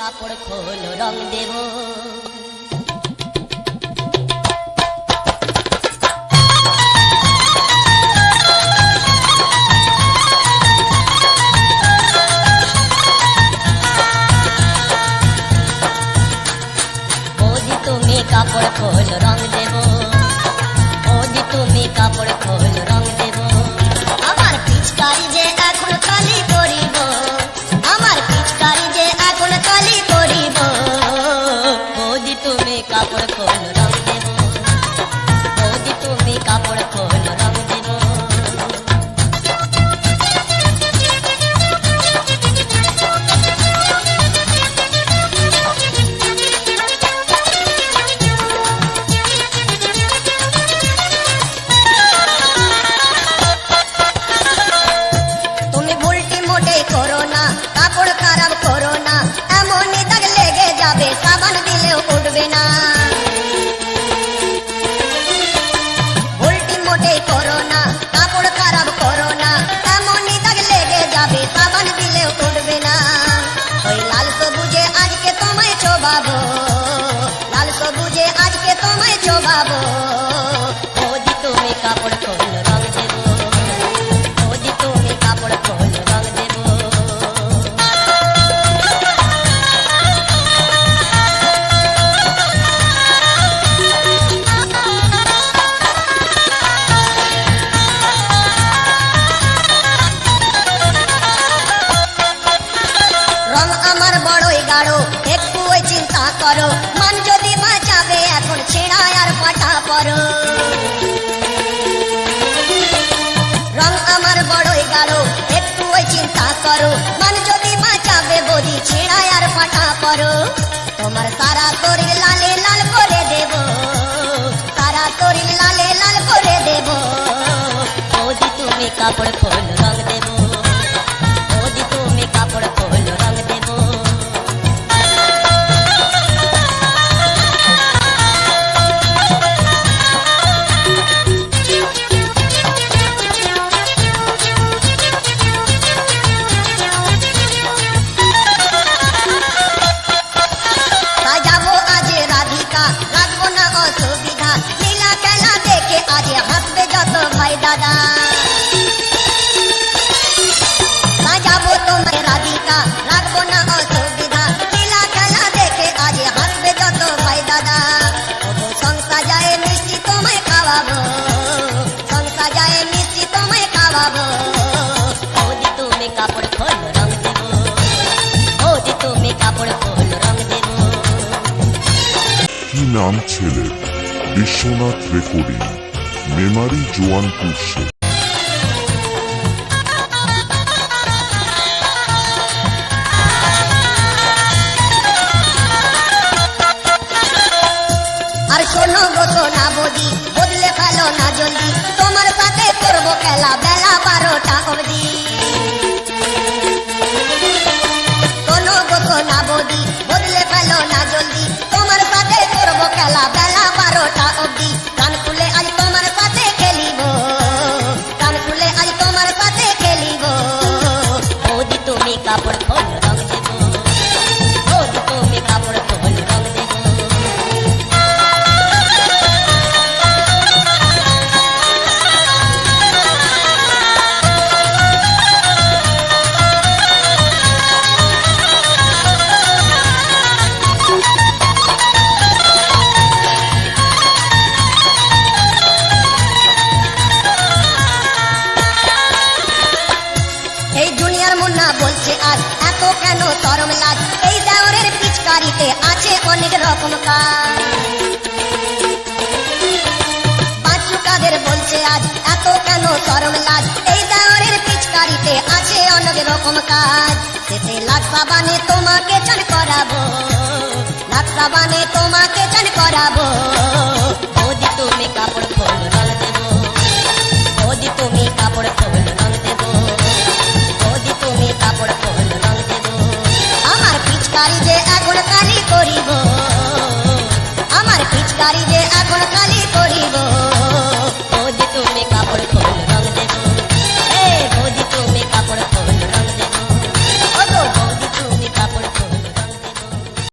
কাপড় খোল রং দেব। কাপড় খোল রং দেব। ওজি তুমি কাপড় খোল রং করো না, কাপড় খারাপ করো না, এমনই লেগে যাবে, সাবান দিলেও উঠবে না। লাল সবুজে আজকে তোমায় ছোবাবো লাল সবুজে আজকে তোমায় ছোবাবো বড়ই একটু চিন্তা করো। মান যদি বাঁচাবে, এখন ছেঁড়া আর পাটা পরো। রং আমার বড়ই গাঢ়, একটু চিন্তা করো। মান যদি বাঁচাবে বদি ছেঁড়া আর পাটা পরো। তোমার সারা শরীর লালে লাল করে দেব। সারা শরীর লালে লাল করে দেব। বৌদি তুমি কাপড় দাদা। সাজাবো তোমায় রাধিকা, রাখব না অসুবিধা। লীলা খেলা দেখে আজ হাসবে যত ভাই দাদা। ওগো সংসা যায় মিষ্টি তোমায় খাওয়াবো। সংসা যায় মিষ্টি তোমায় খাওয়াবো। ওদি তুমি কাপড় খোল, রং দেবো। ওদি খোল নাম ছেলের বিশ্বনাথ রেকর্ডিং। মেমারি জোয়ানপুর সে আর শোনো গো সোনা বদি, বদলে ফেলো না জলদি। তোমার সাথে করব খেলা, বেলা বারোটা অবধি। বদলে ফেলো না জলদি। তোমার সাথে করব খেলা, বেলা বারোটা অবধি। তরম লাজ এই পিচকারিতে আছে অনেক রকম কাজ। বাচ্চুকাদের বলছে আজ এত কেন তরম লাজ? এই দেওয়ারের পিচকারিতে আছে অনেক রকম কাজ। শেষে লাখ সাবানে তোমাকে চান করাবো। লাখ সাবানে তোমাকে চান করাবো। যে এখন কালি করিব।